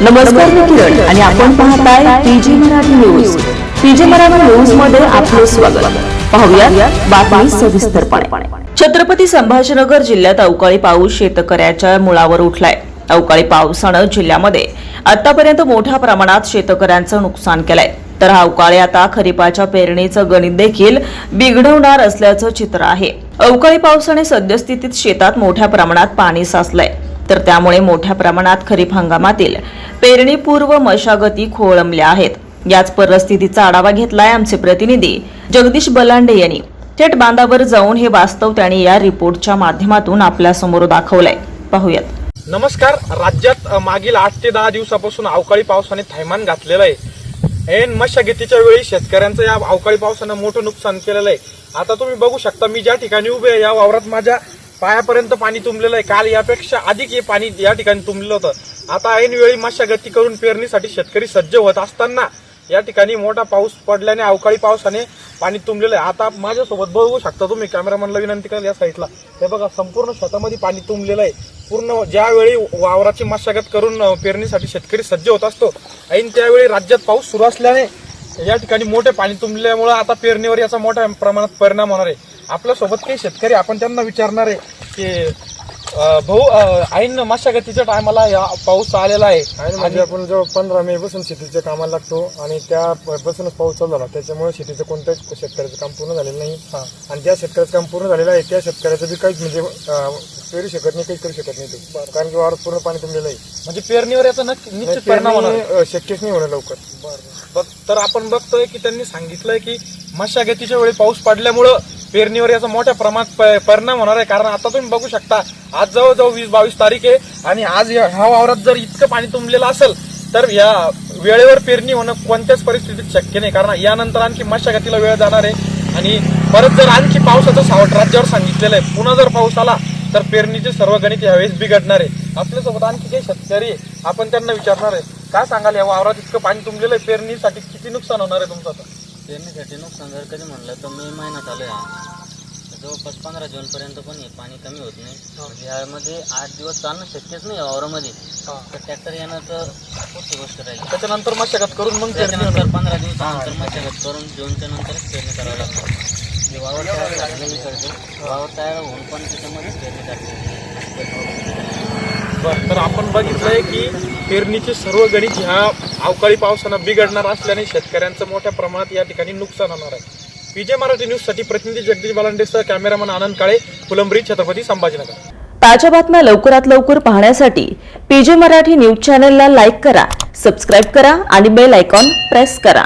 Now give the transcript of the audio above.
नमस्कार मी किरण आणि आपण पाहताय PG Marathi news. PG Marathi न्यूजमध्ये आपले स्वागत. पाहूया बातमी सविस्तरपणे. छत्रपती संभाजीनगर जिल्ह्यात अवकाळी पाऊस शेतकऱ्याच्या मुळावर उठलाय. अवकाळी पावसानं जिल्ह्यामध्ये आतापर्यंत मोठ्या प्रमाणात शेतकऱ्यांचं नुकसान केलंय. तर हा अवकाळी आता खरीपाच्या पेरणीचं गणित देखील बिघडवणार असल्याचं चित्र आहे. अवकाळी पावसाने सद्यस्थितीत शेतात मोठ्या प्रमाणात पाणी साचलंय. तर त्यामुळे मोठ्या प्रमाणात खरीप हंगामातील पेरणीपूर्व मशागती खोळंबल्या आहेत. याच परिस्थितीचा आढावा घेतलाय आमचे प्रतिनिधी जगदीश बलांडे यांनी. थेट बांधावर जाऊन हे वास्तव त्यांनी या रिपोर्टच्या माध्यमातून आपल्यासमोर दाखवलंय. पाहूयात. नमस्कार. राज्यात मागील आठ ते दहा दिवसापासून अवकाळी पावसाने थैमान घातलेलं आहे. ऐन मशागतीच्या वेळी शेतकऱ्यांचं या अवकाळी पावसानं मोठं नुकसान केलेलं आहे. आता तुम्ही बघू शकता मी ज्या ठिकाणी उभे आहे या वावरात माझ्या पायापर्यंत पाणी तुंबलेलं आहे. काल यापेक्षा अधिक हे पाणी या ठिकाणी तुंबलेलं होतं. आता ऐनवेळी मशागती करून पेरणीसाठी शेतकरी सज्ज होत असताना या ठिकाणी मोठा पाऊस पडल्याने अवकाळी पावसाने पाणी तुंबलेलं आहे. आता माझ्यासोबत बघू शकता तुम्ही कॅमेरामॅनला विनंती करा या साईडला. हे बघा संपूर्ण शेतामध्ये पाणी तुंबलेलं आहे. पूर्ण ज्यावेळी वावराची मशागत करून पेरणीसाठी शेतकरी सज्ज होत असतो ऐन त्यावेळी राज्यात पाऊस सुरू असल्याने या ठिकाणी मोठे पाणी तुंबल्यामुळे आता पेरणीवर याचा मोठ्या प्रमाणात परिणाम होणार आहे. आपल्यासोबत काही शेतकरी आपण त्यांना विचारणार आहे की भाऊ ऐन मशागतीच्या टायमाला या पाऊस आलेला आहे. आणि म्हणजे आपण जेव्हा पंधरा मे पासून शेतीच्या कामाला लागतो आणि त्या पासूनच पाऊस चालू झाला. त्याच्यामुळे शेतीचं कोणत्याच शेतकऱ्याचं काम पूर्ण झालेलं नाही. आणि ज्या शेतकऱ्याचं काम पूर्ण झालेलं आहे त्या शेतकऱ्याचं बी काहीच म्हणजे पेरू शकत नाही काहीच करू शकत नाही ते. कारण की वावरात पूर्ण पाणी तुंबलेलं आहे. म्हणजे पेरणीवर याचा नक्की निश्चित परिणाम होणार. शक्यच नाही होणं लवकर. बघ तर आपण बघतोय की त्यांनी सांगितलंय की मशागतीच्या वेळी पाऊस पडल्यामुळं पेरणीवर याचा मोठ्या प्रमाणात प- परिणाम होणार आहे. कारण आता तुम्ही बघू शकता आज जवळजवळ वीस बावीस तारीख आहे आणि आज ह्या वावरात जर इतकं पाणी तुंबलेलं असेल तर या वेळेवर पेरणी होणं कोणत्याच परिस्थितीत शक्य नाही. कारण यानंतर आणखी मशागतीला वेळ जाणार आहे. आणि परत जर आणखी पावसाचं सावट राज्यावर सांगितलेलं आहे पुन्हा जर पाऊस आला तर पेरणीचे सर्व गणित यावेळेस बिघडणार आहे. आपल्यासोबत आणखी काही शेतकरी आपण त्यांना विचारणार आहे काय सांगाल या वावरात इतकं पाणी तुंबलेलं आहे? पेरणीसाठी किती नुकसान होणार आहे तुमचं आता? पेरणीसाठी नुकसान जर कधी म्हणलं तर मे महिना चालू आहे. जवळपास पंधरा जूनपर्यंत पण हे पाणी कमी होत नाही. म्हणजे ह्यामध्ये आठ दिवस चालणं शक्यच नाही वावरामध्ये. तर ट्रॅक्टर येणं तर पुढची गोष्ट राहील. त्याच्यानंतर मशागत करून मग. त्याच्यानंतर पंधरा दिवसानंतर मशागत करून जूनच्या नंतरच पेरणी करावं लागतं जे वावर तयार झालेलं इकडचं वावर तयार होऊन पण त्याच्यामध्येच पेरणी करते. तर आपण बघितलंय की पेरणीचे सर्व गणित ह्या अवकाळी पावसानं बिघडणार असल्याने शेतकऱ्यांचं मोठ्या प्रमाणात या ठिकाणी नुकसान होणार आहे. पीजे मराठी न्यूजसाठी प्रतिनिधी जगदीश बालांडेसह कॅमेरामन आनंद काळे फुलंब्री छत्रपती संभाजीनगर. ताज्या बातम्या लवकरात लवकर पाहण्यासाठी पीजे मराठी न्यूज चॅनलला लाईक करा सबस्क्राईब करा आणि बेल आयकॉन प्रेस करा.